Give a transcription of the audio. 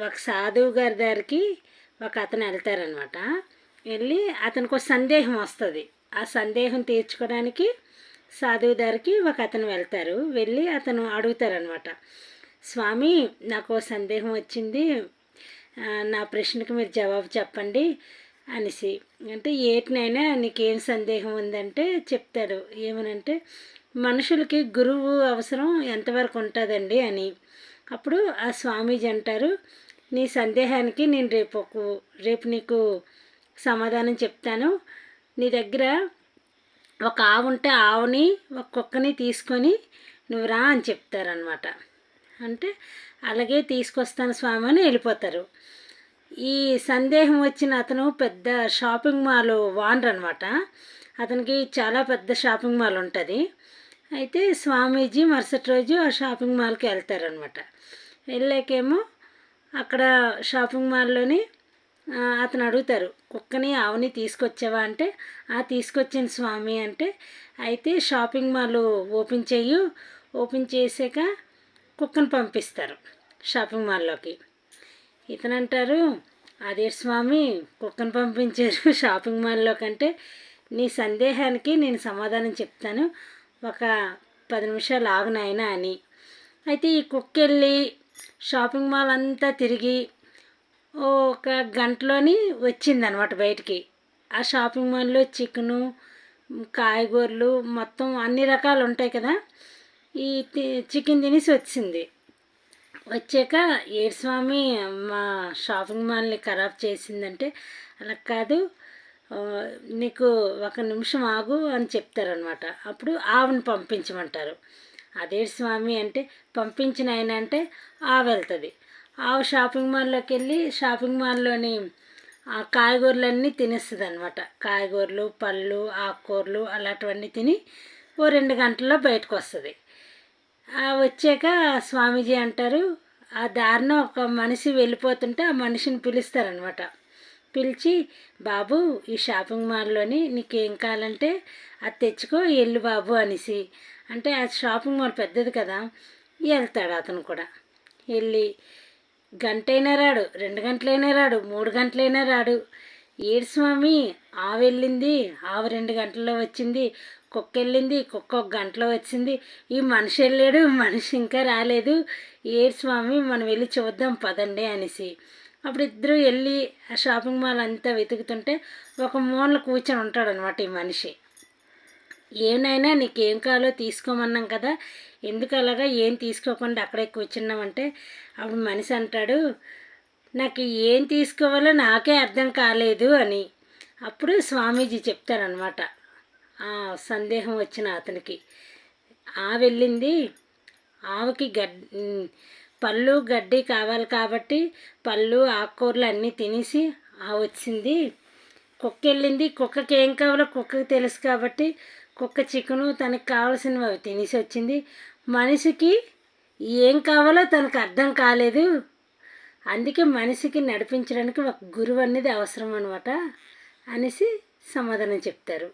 ఒక సాధువు గారి దగ్గరికి ఒక అతను వెళ్తారనమాట వెళ్ళి అతనికి ఒక సందేహం వస్తుంది. ఆ సందేహం తీర్చుకోవడానికి సాధువు దగ్గరికి ఒక అతను వెళ్తారు. వెళ్ళి అతను అడుగుతారనమాట స్వామి నాకు సందేహం వచ్చింది. నా ప్రశ్నకు మీరు జవాబు చెప్పండి అనేసి. అంటే ఏటినైనా నీకేం సందేహం ఉందంటే చెప్తాడు. ఏమనంటే మనుషులకి గురువు అవసరం ఎంతవరకు ఉంటుందండి అని. అప్పుడు ఆ స్వామీజీ అంటారు నీ సందేహానికి నేను రేపు ఒక రేపు నీకు సమాధానం చెప్తాను. నీ దగ్గర ఒక ఆవు ఉంటే ఆవుని ఒక కుక్కని తీసుకొని నువ్వు రా అని చెప్తారనమాట అంటే అలాగే తీసుకొస్తాను స్వామి అని వెళ్ళిపోతారు. ఈ సందేహం వచ్చిన అతను పెద్ద షాపింగ్ మాల్ ఓనర్ అనమాట అతనికి చాలా పెద్ద షాపింగ్ మాల్ ఉంటుంది. అయితే స్వామీజీ మరుసటి రోజు ఆ షాపింగ్ మాల్కి వెళ్తారనమాట వెళ్ళాకేమో అక్కడ షాపింగ్ మాల్లోని అతను అడుగుతారు కుక్కని ఆవుని తీసుకొచ్చావా? అంటే ఆ తీసుకొచ్చిన స్వామి అంటే అయితే షాపింగ్ మాల్ ఓపెన్ చేయు ఓపెన్ చేసాక కుక్కను పంపిస్తారు షాపింగ్ మాల్లోకి. ఇతను అంటారు అదే స్వామి కుక్కను పంపించారు షాపింగ్ మాల్లో కంటే నీ సందేహానికి నేను సమాధానం చెప్తాను. ఒక పది నిమిషాలు ఆగునాయన అని. అయితే ఈ కుక్క వెళ్ళి షాపింగ్ మాల్ అంతా తిరిగి ఒక గంటలోని వచ్చిందనమాట బయటికి. ఆ షాపింగ్ మాల్లో చికెను కాయగూరలు మొత్తం అన్ని రకాలు ఉంటాయి కదా ఈ చికెన్ తినేసి వచ్చింది. వచ్చాక ఏడు స్వామి మా షాపింగ్ మాల్ని ఖరాబ్ చేసిందంటే అలా కాదు నీకు ఒక నిమిషం ఆగు అని చెప్తారనమాట అప్పుడు ఆవుని పంపించమంటారు. అదే స్వామి అంటే పంపించిన ఆయన అంటే ఆవు వెళ్తుంది. ఆవు షాపింగ్ మాల్లోకి వెళ్ళి షాపింగ్ మాల్లోని ఆ కాయగూరలన్నీ తినేస్తుంది అనమాట కాయగూరలు పళ్ళు ఆకుకూరలు అలాంటివన్నీ తిని ఓ రెండు గంటల్లో బయటకు వస్తుంది ఆ వచ్చాక స్వామీజీ అంటారు ఆ దారిన ఒక మనిషి వెళ్ళిపోతుంటే ఆ మనిషిని పిలుస్తారనమాట పిలిచి బాబు ఈ షాపింగ్ మాల్లోని నీకేం కావాలంటే అది తెచ్చుకో వెళ్ళు బాబు అనేసి. అంటే ఆ షాపింగ్ మాల్ పెద్దది కదా వెళ్తాడు అతను కూడా. వెళ్ళి గంటైనా రాడు రెండు గంటలైనా రాడు మూడు గంటలైనా రాడు. ఏడు స్వామి ఆవు వెళ్ళింది ఆవు రెండు గంటల్లో వచ్చింది కుక్క వెళ్ళింది కుక్క ఒక గంటలో వచ్చింది. ఈ మనిషి వెళ్ళాడు మనిషి ఇంకా రాలేదు. ఏడు స్వామి మనం వెళ్ళి చూద్దాం పదండి అనేసి. అప్పుడు ఇద్దరు వెళ్ళి ఆ షాపింగ్ మాల్ అంతా వెతుకుతుంటే ఒక మూల కూర్చొని ఉంటాడు అనమాట ఈ మనిషి. ఏమైనా నీకేం కావాలో తీసుకోమన్నాం కదా ఎందుకు అలాగా ఏం తీసుకోకుండా అక్కడే కూర్చున్నామంటే అప్పుడు మనిషి అంటాడు నాకు ఏం తీసుకోవాలో నాకే అర్థం కాలేదు అని. అప్పుడు స్వామీజీ చెప్తారనమాట ఆ సందేహం వచ్చిన అతనికి. ఆ వెళ్ళింది ఆవుకి గడ్ పళ్ళు గడ్డి కావాలి కాబట్టి పళ్ళు ఆకుకూరలు అన్నీ తినేసి వచ్చింది. కుక్క వెళ్ళింది కుక్కకి ఏం కావాలో కుక్కకి తెలుసు కాబట్టి కుక్క చికెను తనకి కావాల్సినవి అవి తినేసి వచ్చింది. మనిషికి ఏం కావాలో తనకు అర్థం కాలేదు. అందుకే మనిషికి నడిపించడానికి ఒక గురువు అనేది అవసరం అనమాట అనేసి సమాధానం చెప్తారు.